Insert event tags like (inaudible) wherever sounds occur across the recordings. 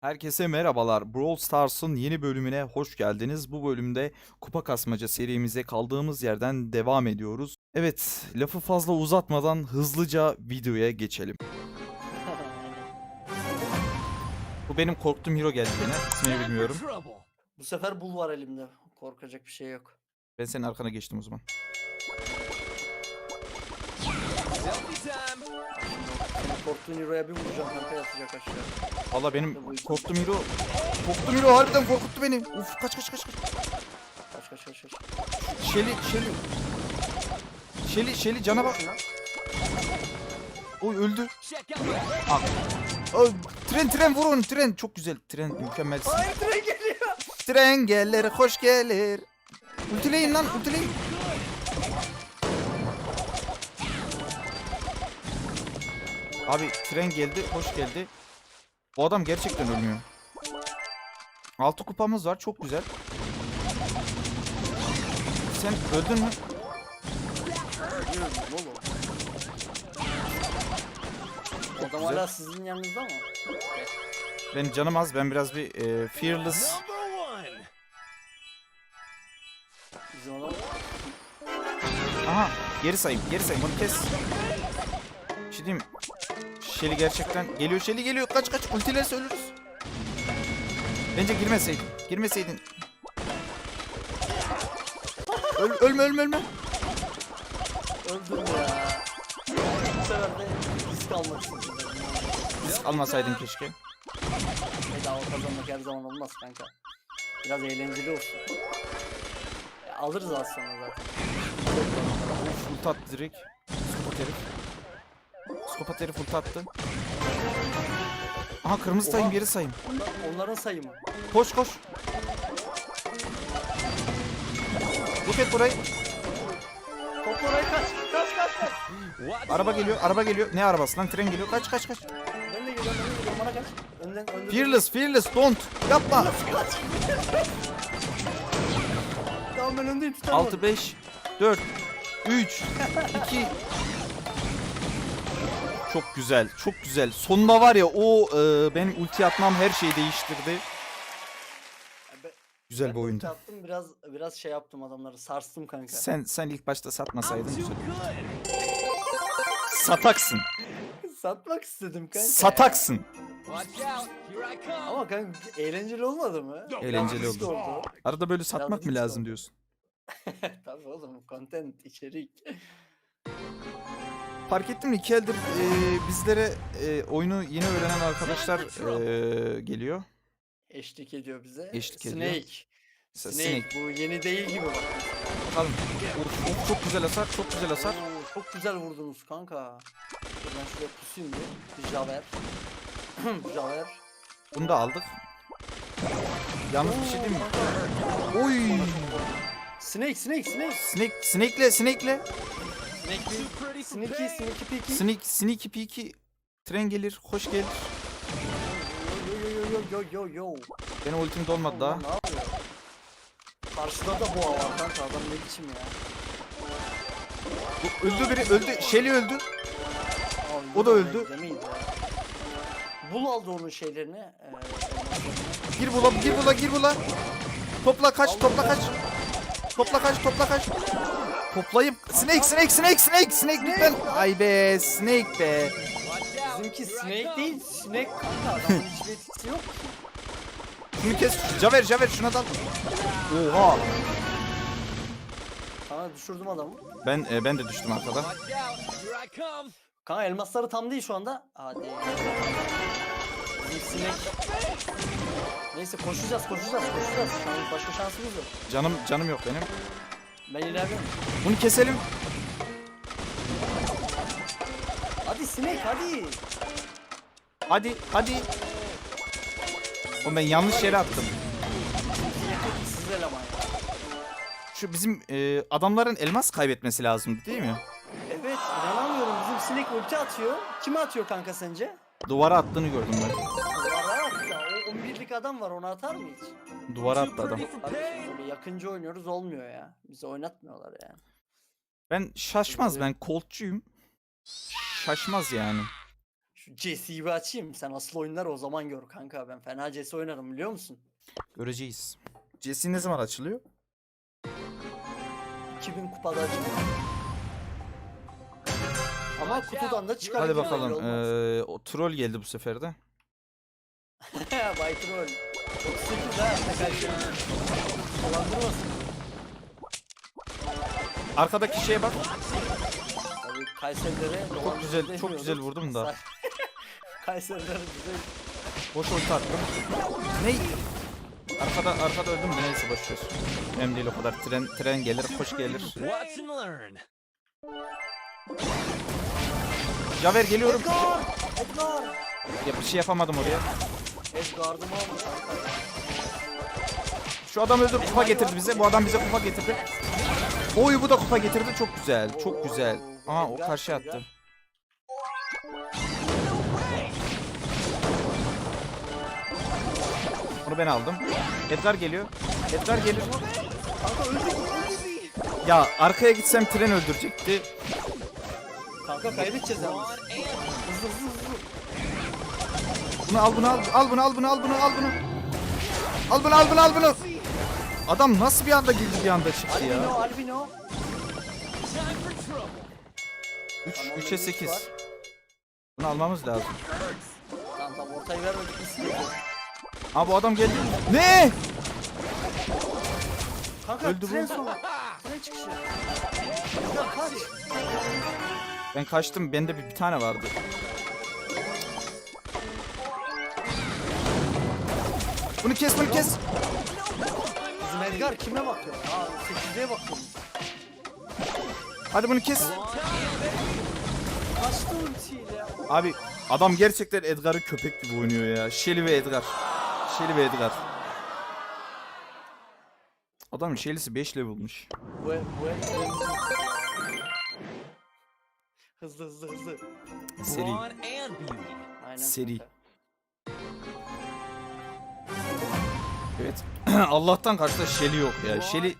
Herkese merhabalar. Brawl Stars'ın yeni bölümüne hoş geldiniz. Bu bölümde kupa kasmaca serimize kaldığımız yerden devam ediyoruz. Evet, lafı fazla uzatmadan hızlıca videoya geçelim. (laughs) Bu benim korktuğum hero geldi yine. İsmini bilmiyorum. Bu sefer bul var elimde. Korkacak bir şey yok. Ben senin arkana geçtim o zaman. Korktuğun hero'ya bir vuracağım kanka yatacak aşağı. Valla benim korktuğum hero... Korktuğum hero harbiden korkuttu beni. Uf kaç kaç kaç kaç. Kaç kaç kaç kaç. Şeli, Şeli. Şeli, Şeli cana bak. Oy öldü. Ah. Oy, tren tren vurun tren. Çok güzel. Tren mükemmelsin. Hayır tren geliyor. Tren gelir, hoş gelir. Ultileyin lan, ultileyin. Abi tren geldi, hoş geldi. Bu adam gerçekten ölmüyor. Altı kupamız var, çok güzel. Sen öldün mü? Adam hala sizin yanınızda mı? Benim canım az, ben biraz bir e, fearless. Bizim adam. Aha, geri sayayım, geri sayayım, bunu kes. Bir şey diyeyim Shelly gerçekten geliyor, Shelly geliyor. Kaç kaç, ultilerse ölürüz. Bence girmeseydin, girmeseydin. Öl, ölme, ölme, ölme. Öldüm ya. Bu sefer de risk istedim. Risk almasaydın keşke. Bedava kazanmak her zaman olmaz kanka. Biraz eğlenceli olsun. E, alırız aslında zaten. Ult attı direkt. Skopat herif. Skopat herif ult attı. Aha kırmızı sayım, Oha. geri sayım. Onlar, onların sayımı. Koş koş. Yok et burayı. Top oraya kaç. Kaç kaç kaç. Araba geliyor, araba geliyor. Ne arabası lan? Tren geliyor. Kaç kaç kaç. Ben de geliyorum ben de geliyorum bana kaç. Önden önden. Fearless, fearless, don't. Yapma. Kaç. tamam ben öndeyim tutamam. 6, 5, 4, 3, 2. Çok güzel, çok güzel. Sonunda var ya o e, benim ulti atmam her şeyi değiştirdi. Güzel bir oyundu. Attım biraz biraz şey yaptım adamları sarstım kanka. Sen sen ilk başta satmasaydın güzel. Sataksın. (laughs) Satmak istedim kanka. Sataksın. Ama kanka eğlenceli olmadı mı? Eğlenceli oldu. oldu. Arada böyle satmak mı lazım diyorsun? (laughs) Tabii oğlum content içerik. Fark ettim mi? iki eldir e, bizlere e, oyunu yeni öğrenen arkadaşlar e, geliyor. Eşlik ediyor bize. Eşlik ediyor. Snake. Sa- Snake. Bu yeni değil gibi bak. Bakalım. Of, of, çok güzel hasar, çok güzel hasar. Oo, çok güzel vurdunuz kanka. Ben şuraya pusayım. Bir Javer. (clears throat) Javer. Bunu da aldık. Yalnız bir şey diyeyim mi? Oy! Snake, Snake, Snake. Snake, Snake'le, Snake'le. Bir. Sneaky, Sneaky Peaky. Sneak, Sneaky Peaky. Tren gelir, hoş gelir. Yo yo yo yo yo yo yo. Benim ultim dolmadı daha. Ulan Ne yapıyor? Karşıda da boğa var kanka adam ne biçim ya. Bu- Öldü biri, öldü. Shelly öldü. O da öldü. Bul aldı onun şeylerini. Ee, Gir bula, gir bula, gir bula. Topla kaç, topla kaç. Topla kaç, topla kaç. Toplayıp Snake, Snake, Snake, Snake, Snake lütfen. Ay be, Snake be. bizimki Snake değil, Snake kanka adamın (laughs) hiçbir etkisi yok. Şunu kes. Caver, Caver şuna dal. Oha. Kanka düşürdüm adamı. Ben e, ben de düştüm arkada. Kanka elmasları tam değil şu anda. Hadi. Bizim Snake. Neyse koşacağız, koşacağız, koşacağız. Şu an başka şansımız yok. Canım canım yok benim. Ben ilerliyorum. Bunu keselim. Hadi Snake hadi. Hadi, hadi. Oğlum ben yanlış yere attım. Siz eleman ya. Şu bizim e, adamların elmas kaybetmesi lazım değil mi? Evet inanamıyorum bizim Snake ulti atıyor. Kime atıyor kanka sence? Duvara attığını gördüm ben. Duvara at ya. O 11'lik adam var onu atar mı hiç? Duvara attı adam. Kardeşim böyle yakınca oynuyoruz olmuyor ya. Bizi oynatmıyorlar yani. Ben şaşmaz ben koltçuyum. Şaşmaz yani. Şu CS'yi bir açayım. Sen asıl oyunları o zaman gör kanka. Ben fena CS oynarım biliyor musun? Göreceğiz. Jesse ne zaman açılıyor? 2000 kupada açıldı. Ama kutudan da çıkar. Hadi bakalım. Ee, o troll geldi bu sefer de. Bay Troll. 38 ha. Dolandırmasın. (laughs) Arkadaki şeye bak. Tabii Kayserilere Çok güzel, çok güzel vurdum da. (laughs) Kayserilere güzel. Boş ulti attım. Ne? Arkada arkada öldüm de neyse boş ver. Önemli değil o kadar. Tren tren gelir, koş gelir. Caver geliyorum. Edgar! Edgar! Ya bir şey yapamadım oraya. Kanka. Şu adam öldü kupa getirdi bize. Bu adam bize kupa getirdi. Oy bu da kupa getirdi. Çok güzel. Çok güzel. Aha o karşı attı. Onu ben aldım. Edgar geliyor. Edgar. Kanka öldü. Ya arkaya gitsem tren öldürecekti. Kanka kaybedeceğiz. Hızlı hızlı hızlı. Bunu al bunu al. Al bunu al bunu al bunu al bunu. Al bunu al bunu al bunu. Adam nasıl bir anda girdi bir anda çıktı ya. albino. 3 Tamam, 3'e üç 8. var. Bunu almamız lazım. Tamam tamam ortayı vermedik biz. Aa bu adam geldi. Ne? Kanka Öldü bu. tren sonu. Tren çıkışı. Edgar kaç. Ben kaçtım. Bende bir, bir tane vardı. Bunu kes bunu kes. Bizim Edgar kime bakıyor? Aa 8'e bakıyor. Hadi bunu kes. Kaçtı ultiyle ya. Abi adam gerçekten Edgar'ı köpek gibi oynuyor ya. Shelly ve Edgar. Shelly ve Edgar. Adamın Shelly'si 5 level'mış. Bu bu Hızlı hızlı hızlı. Seri. Aynen. Seri. Evet. (clears throat) Allah'tan karşıda Shelly yok ya. Shelly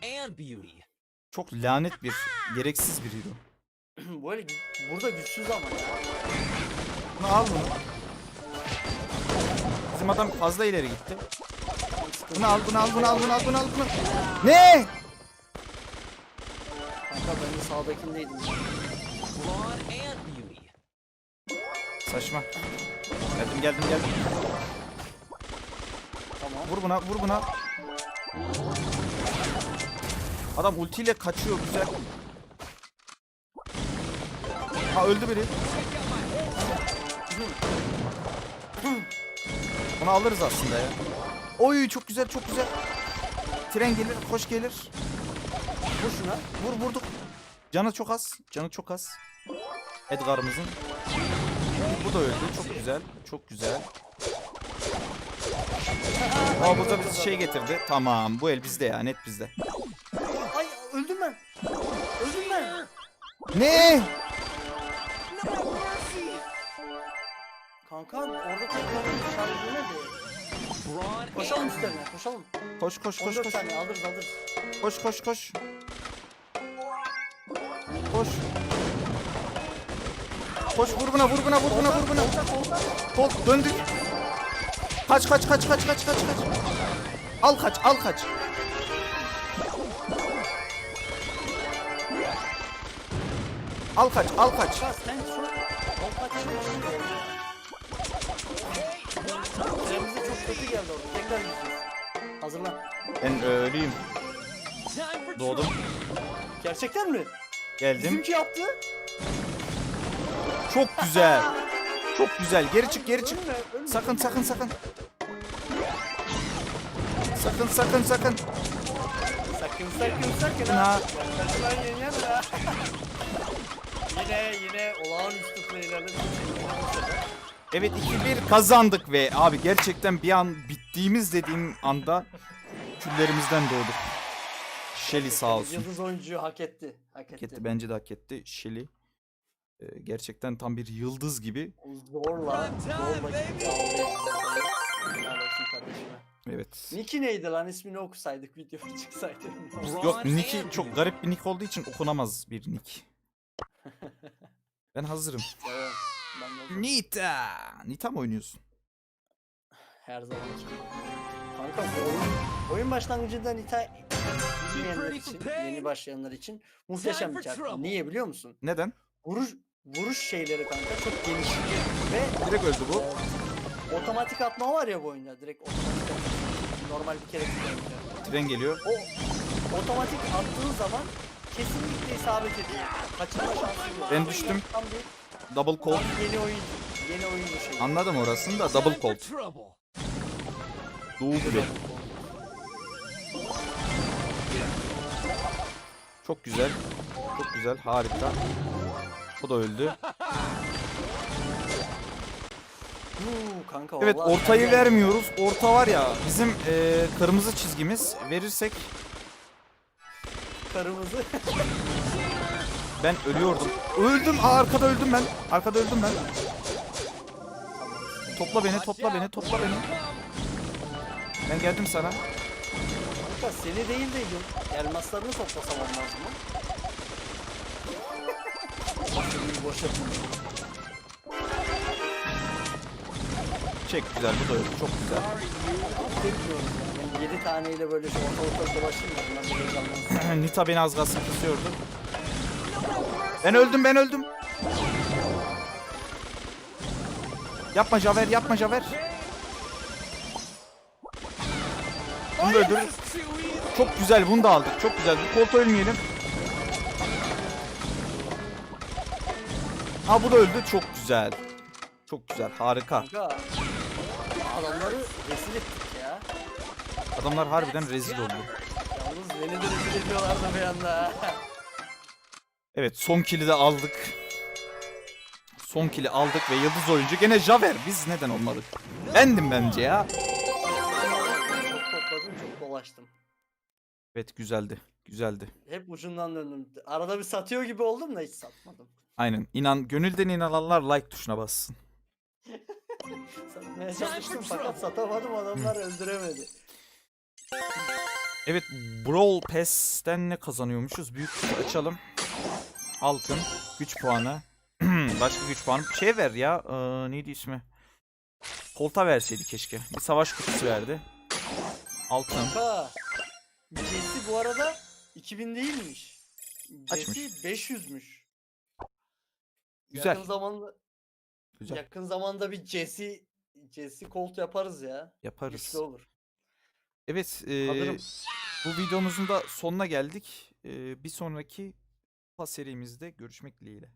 çok lanet bir, gereksiz bir hero. (clears throat) Böyle burada güçsüz ama ya. Bunu al bunu. Bizim adam fazla ileri gitti. Bunu al, bunu al, bunu al, bunu al, bunu al, bunu. Ne? Kanka ben de sağdakindeydim. Saçma. Geldim, geldim, geldim. Tamam. Vur buna, vur buna. Adam ultiyle kaçıyor güzel. Ha öldü biri. Bunu alırız aslında ya. Oy çok güzel çok güzel. Tren gelir, koş gelir. Vur şuna. Vur vurduk. Canı çok az. Canı çok az. Edgar'ımızın. Bu da öldü. Çok güzel. Çok güzel. Aa burada bizi şey getirdi. Tamam. Bu el bizde ya. Net bizde. Ay öldüm ben. Öldüm ben. Ne? Kanka orada tekrar şarjı ne de? Brawn Koşalım üstlerine koşalım. Koş koş koş 14 koş. saniye alırız alırız. Koş koş koş. Koş. Koş vur buna vur buna vur buna vur buna. Kol döndük. Kaç kaç kaç kaç kaç kaç kaç. Al kaç al kaç. Al kaç al kaç. Çok kötü geldi orada. Tekrar gideceğiz. Hazırlan. Ben öleyim. time for Doğdum. Gerçekten mi? Geldim. Bizimki yaptı. Çok güzel. Çok güzel. Geri çık geri çık. Ölme, ölme. Sakın sakın sakın. Sakın sakın sakın. Sakın sakın sakın Ha. Sakın yengen ha. yine yine olağanüstü playlerle Evet 2-1 kazandık ve abi gerçekten bir an bittiğimiz dediğim anda küllerimizden doğduk. Shelly sağ olsun. Yıldız oyuncuyu hak etti. Hak etti. Hak etti bence de hak etti. Shelly e, gerçekten tam bir yıldız gibi. Zorla, zorla Evet. Nick'i neydi lan ismini okusaydık video (laughs) çıksaydı. Yok Nick'i çok garip bir nick olduğu için okunamaz bir nick. Ben hazırım. (laughs) Evet. Ben Nita. Nita mı oynuyorsun? Her zaman. Kanka bu oyun, oyun başlangıcında Nita bilmeyenler için, yeni başlayanlar için muhteşem bir çarpı. Niye biliyor musun? Neden? Vuruş vuruş şeyleri kanka çok geniş ve Direkt öldü bu. e, otomatik atma var ya bu oyunda direkt otomatik atma. Normal bir kere kullanınca. Tren geliyor. O otomatik attığın zaman kesinlikle isabet ediyor. Kaçırma şansı yok. Ben düştüm. Tam bir, Double tam cold. bir yeni oyun yeni oyuncu şey. Anladım orasını da double cold. gibi. Çok güzel. Çok güzel. Harika. O da öldü. (laughs) Kanka Evet vallahi ortayı ben- vermiyoruz. Orta var ya bizim eee, kırmızı çizgimiz. Verirsek Karımızı (laughs) ben ölüyordum. Öldüm. Aa, arkada öldüm ben. Arkada öldüm ben. Topla beni, topla beni, topla beni. Ben geldim sana. kanka seni değil de yıl- elmaslarını toplasam olmaz mı? Boş yapayım. Çek güzel bu da öldü. Çok güzel. 7 taneyle böyle şu orta orta dolaşayım heyecanlansın. (clears throat) Nita beni az kalsın kısıyordu. Ben öldüm ben öldüm. Yapma Javer yapma Javer. Bunu da öldürürüz. Çok güzel bunu da aldık. Çok güzel. Bu koltuğa ölmeyelim. Ha bu da öldü. Çok güzel. Çok güzel. Harika. Kanka adamları rezil ettik ya. Adamlar harbiden rezil oldu. Yalnız beni de rezil ediyorlardı bir anda. (laughs) Evet son kili de aldık. Son kili aldık ve yıldız oyuncu gene Javer. Biz neden olmadık? Bendim bence ya. çok topladım çok dolaştım. Evet güzeldi. Güzeldi. Hep ucundan döndüm. Arada bir satıyor gibi oldum da hiç satmadım. Aynen. İnan gönülden inananlar like tuşuna bassın. Satmaya çalıştım fakat satamadım adamlar (laughs) öldüremedi. Evet Brawl Pass'ten ne kazanıyormuşuz? Büyük kutu açalım. Altın. Güç puanı. (clears throat) Başka güç puanı. Şey ver ya. Ee, neydi ismi? Kolta verseydi keşke. Bir savaş kutusu verdi. Altın. Kanka Jesse bu arada 2000 değilmiş. Jesse 500'müş. Güzel. Yakın zamanda Güzel. yakın zamanda bir Jesse Jesse Colt yaparız ya. Yaparız. Güçlü olur. Evet. Hazırım. bu videomuzun da sonuna geldik. Ee, bir sonraki serimizde görüşmek dileğiyle.